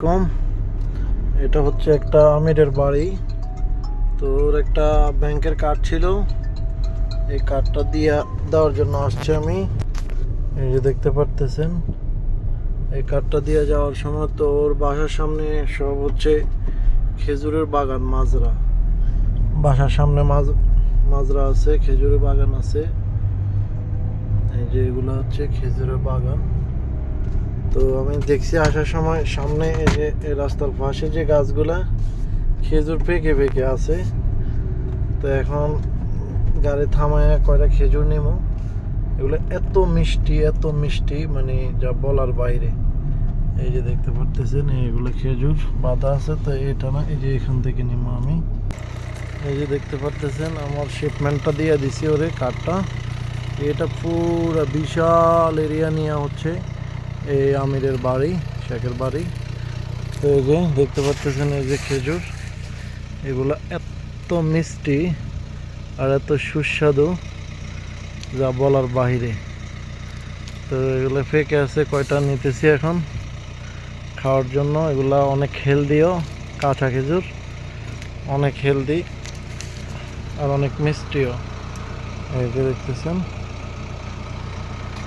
কম এটা হচ্ছে একটা আমিরের বাড়ি। তো ওর একটা ব্যাংকের কার্ড ছিল। এই কার্ডটা দিয়ে দেওয়ার জন্য আসছে আমি। এই যে দেখতে পারতেছেন, এই কার্ডটা দিয়ে যাওয়ার সময় তো ওর বাসার সামনে সব হচ্ছে খেজুরের বাগান, মাজরা। বাসার সামনে মাজ, মাজরা আছে, খেজুরের বাগান আছে। এই যে এগুলো হচ্ছে খেজুরের বাগান। তো আমি দেখছি আসার সময় সামনে এই যে রাস্তার পাশে যে গাছগুলা, খেজুর পেকে পেকে আছে। তো এখন গাড়ি থামায় কয়টা খেজুর নেব এগুলো এত মিষ্টি এত মিষ্টি মানে যা বলার বাইরে। এই যে দেখতে পারতেছেন, এগুলো খেজুর বাঁধা আছে, তো এটা না, এই যে এখান থেকে নেব আমি। এই যে দেখতে পারতেছেন, আমার শিপমেন্টটা দিয়ে দিছি ওরে কাঠটা এটা পুরো বিশাল এরিয়া নিয়ে হচ্ছে। এই আমিরের বাড়ি, শেখের বাড়ি। তো এই যে দেখতে পাচ্ছেন এই যে খেজুর, এগুলো এত মিষ্টি আর এত সুস্বাদু যা বলার বাহিরে। তো এগুলো ফেকে আছে, কয়টা নিতেছি এখন? খাওয়ার জন্য এগুলা অনেক হেলদিও, কাঁচা খেজুর, অনেক হেলদি আর অনেক মিষ্টিও। এই যে দেখতেছেন।